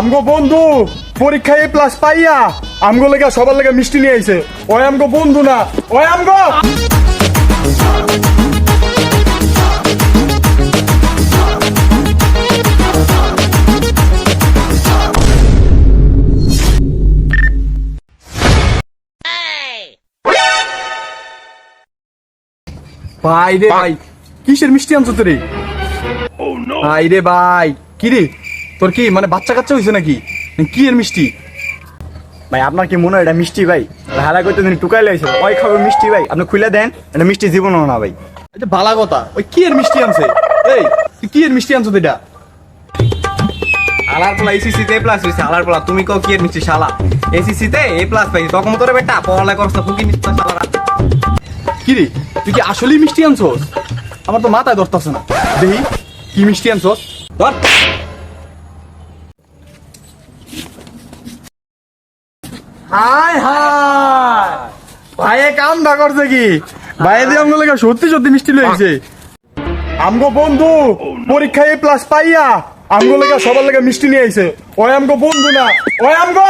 আমগো বন্ধু পরীক্ষায় প্লাস পাইয়া আমগো লেগে সবার লেগে মিষ্টি নিয়ে আইছে। ওই আমগো বন্ধু না ওই আমগো! ভাই রে ভাই কিসের মিষ্টি আনছো তোরে ভাই রে ভাই কি রে? তোর কি মানে বাচ্চা কাচ্চা হয়েছে নাকি? কি এর মিষ্টি? ভাই আপনার কি মনে হয় এটা মিষ্টি ভাই? হারা করতে দিন টুকাই লাইছে ওই খাবে মিষ্টি ভাই আপনি খুলে দেন এটা মিষ্টি জীবনও না ভাই। এটা ভালা কথা। ওই কি এর মিষ্টি আনছে? এই কি এর মিষ্টি আনছো এটা? আলার পোলা এসিসি তে প্লাস হইছে আলার পোলা। তুমি কও কি এর মিষ্টি শালা? এসিসি তে এ প্লাস পাইছি। তখন তোরে বেটা পড়ালে করছ ফুকি মিষ্টি শালা। কি রে তুই কি আসলেই মিষ্টি আনছোস? আমার তো মাথায় ধরতেছে না। দেখি কি মিষ্টি আনছোস? ধর। ভাইয়ে কি? সত্যি সত্যি বন্ধু, পরীক্ষায় প্লাস পাইয়া আমগো লেগে সবার লেগে মিষ্টি নিয়ে আইছে। ওই আমগো বন্ধু না। ওই আমগো!